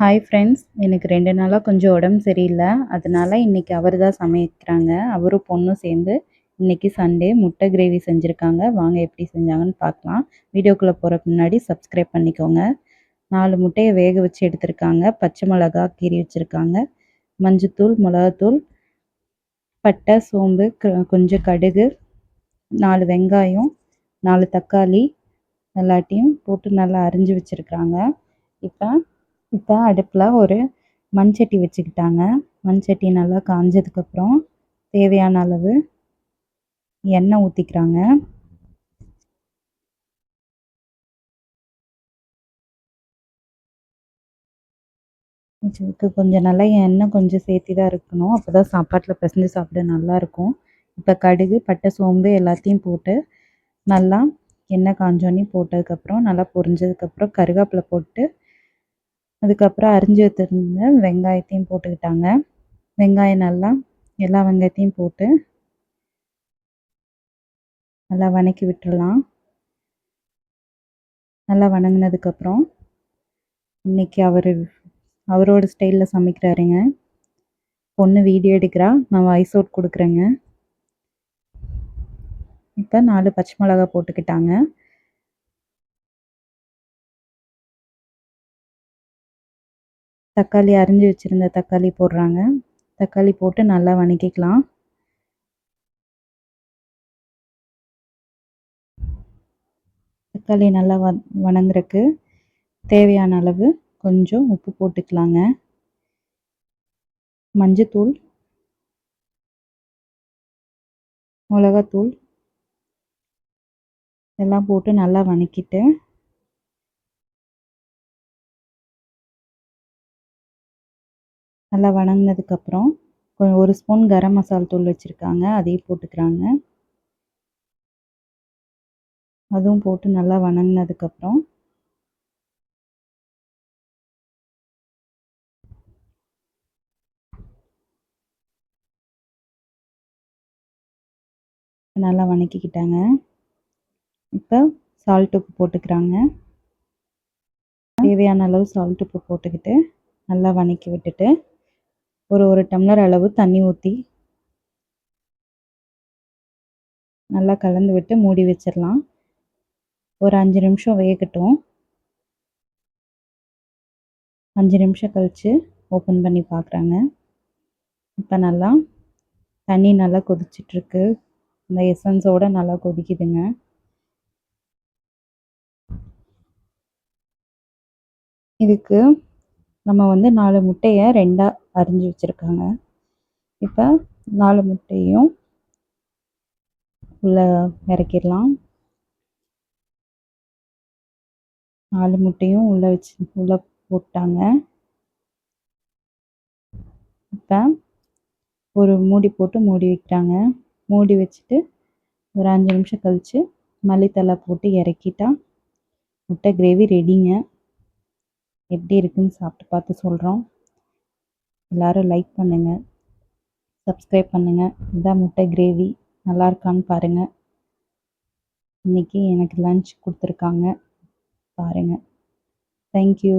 Hi friends எனக்கு ரெண்டு நாளாக கொஞ்சம் உடம்பு சரியில்லை. அதனால இன்றைக்கி அவர் தான் சமைக்கிறாங்க. அவரும் பொண்ணும் சேர்ந்து இன்றைக்கி சண்டே முட்டை கிரேவி செஞ்சுருக்காங்க. வாங்க எப்படி செஞ்சாங்கன்னு பார்க்கலாம். வீடியோக்குள்ளே போகிற முன்னாடி சப்ஸ்கிரைப் பண்ணிக்கோங்க. நாலு முட்டையை வேக வச்சு எடுத்திருக்காங்க. பச்சை மிளகா கீறி வச்சுருக்காங்க. மஞ்சத்தூள் மிளகாத்தூள் பட்டை சோம்பு கொஞ்சம் கடுகு நாலு வெங்காயம் நாலு தக்காளி எல்லாத்தையும் போட்டு நல்லா அரிஞ்சு வச்சுருக்குறாங்க இப்போ இப்போ அடுப்பில் ஒரு மண்சட்டி வச்சுக்கிட்டாங்க. மண்சட்டி நல்லா காஞ்சதுக்கப்புறம் தேவையான அளவு எண்ணெய் ஊற்றிக்கிறாங்க இதுக்கு கொஞ்சம் நல்லா எண்ணெய் கொஞ்சம் சேர்த்தி தான் இருக்கணும். அப்போ தான் சாப்பாட்டில் பிசைஞ்சு சாப்பிட நல்லாயிருக்கும் இப்போ கடுகு பட்டை சோம்பு எல்லாத்தையும் போட்டு நல்லா எண்ணெய் காஞ்சோன்னே போட்டதுக்கப்புறம் நல்லா பொரிஞ்சதுக்கப்புறம் கருவேப்பிலை போட்டு அதுக்கப்புறம் அரிஞ்சு வச்சுருந்த வெங்காயத்தையும் போட்டுக்கிட்டாங்க. வெங்காயம் நல்லா எல்லா வெங்காயத்தையும் போட்டு நல்லா வதக்கி விட்டுடலாம். நல்லா வணங்கினதுக்கப்புறம் இன்றைக்கி அவர் அவரோட ஸ்டைலில் சமைக்கிறாருங்க. பொண்ணு வீடியோ எடுக்கிறா நான் வாய்ஸ் அவுட் கொடுக்குறேங்க. இப்போ நாலு பச்சை மிளகா போட்டுக்கிட்டாங்க. தக்காளி அரிஞ்சு வச்சுருந்த தக்காளி போடுறாங்க. தக்காளி போட்டு நல்லா வணக்கிக்கலாம். தக்காளி நல்லா வ வணங்குறக்கு தேவையான அளவு கொஞ்சம் உப்பு போட்டுக்கலாங்க. மஞ்சத்தூள் மிளகாத்தூள் எல்லாம் போட்டு நல்லா வணக்கிட்டு நல்லா வணங்கினதுக்கப்புறம் ஒரு ஸ்பூன் கரம் மசால் தூள் வச்சுருக்காங்க அதையும் போட்டுக்கிறாங்க. அதுவும் போட்டு நல்லா வணங்கினதுக்கப்புறம் நல்லா வணக்கிக்கிட்டாங்க. இப்போ சால்ட் உப்பு போட்டுக்கிறாங்க. தேவையான அளவு சால்ட் உப்பு போட்டுக்கிட்டு நல்லா வணக்கி விட்டுட்டு ஒரு ஒரு டம்ளர் அளவு தண்ணி ஊற்றி நல்லா கலந்து விட்டு மூடி வச்சிடலாம். ஒரு அஞ்சு நிமிஷம் வேகட்டும். அஞ்சு நிமிஷம் கழித்து ஓப்பன் பண்ணி பார்க்குறாங்க இப்போ நல்லா தண்ணி நல்லா கொதிச்சிட்ருக்கு. இந்த எசன்ஸோடு நல்லா கொதிக்குதுங்க. இதுக்கு நம்ம வந்து நாலு முட்டையை ரெண்டாக அரிஞ்சு வச்சுருக்காங்க. இப்போ நாலு முட்டையும் உள்ளே இறக்கிடலாம். நாலு முட்டையும் உள்ளே வச்சு உள்ளே போட்டாங்க. இப்போ ஒரு மூடி போட்டு மூடி வைக்கிறாங்க. மூடி வச்சுட்டு ஒரு அஞ்சு நிமிஷம் கழித்து மல்லித்தலை போட்டு இறக்கிட்டா முட்டை கிரேவி ரெடிங்க எப்படி இருக்குன்னு சாப்பிட்டு பார்த்து சொல்கிறோம் எல்லோரும் லைக் பண்ணுங்கள் சப்ஸ்கிரைப் பண்ணுங்கள் இதான் முட்டை கிரேவி நல்லா இருக்கான்னு பாருங்கள் இன்றைக்கி எனக்கு லன்ச் கொடுத்துருக்காங்க. பாருங்கள் தேங்க்யூ